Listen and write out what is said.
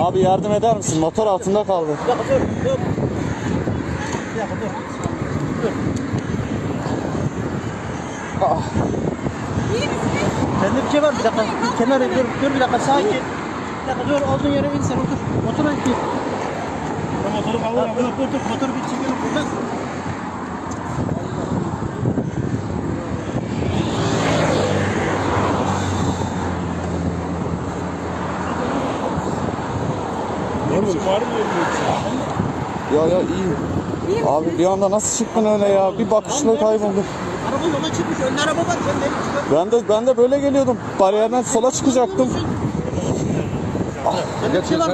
Abi yardım eder misin? Motor altında kaldı. Bir dakika dur, dur. Bir dakika dur. Dur. Ah. Sende bir şey var bir dakika. Kenara dur, dur bir dakika sakin. Bir dakika dur, olduğun yere in sen otur. Motora git. Motoru kavur, dur, dur, dur. Motoru bir çekelim buradan. Ya ya iyi. Abi bir anda nasıl çıktın öyle ya? Bir bakışla kayboldum. Araba yola çıkmış, önde araba var. Sen nereye çıkıyorsun? Ben de ben de böyle geliyordum. Bariyerden sola çıkacaktım. Şey var.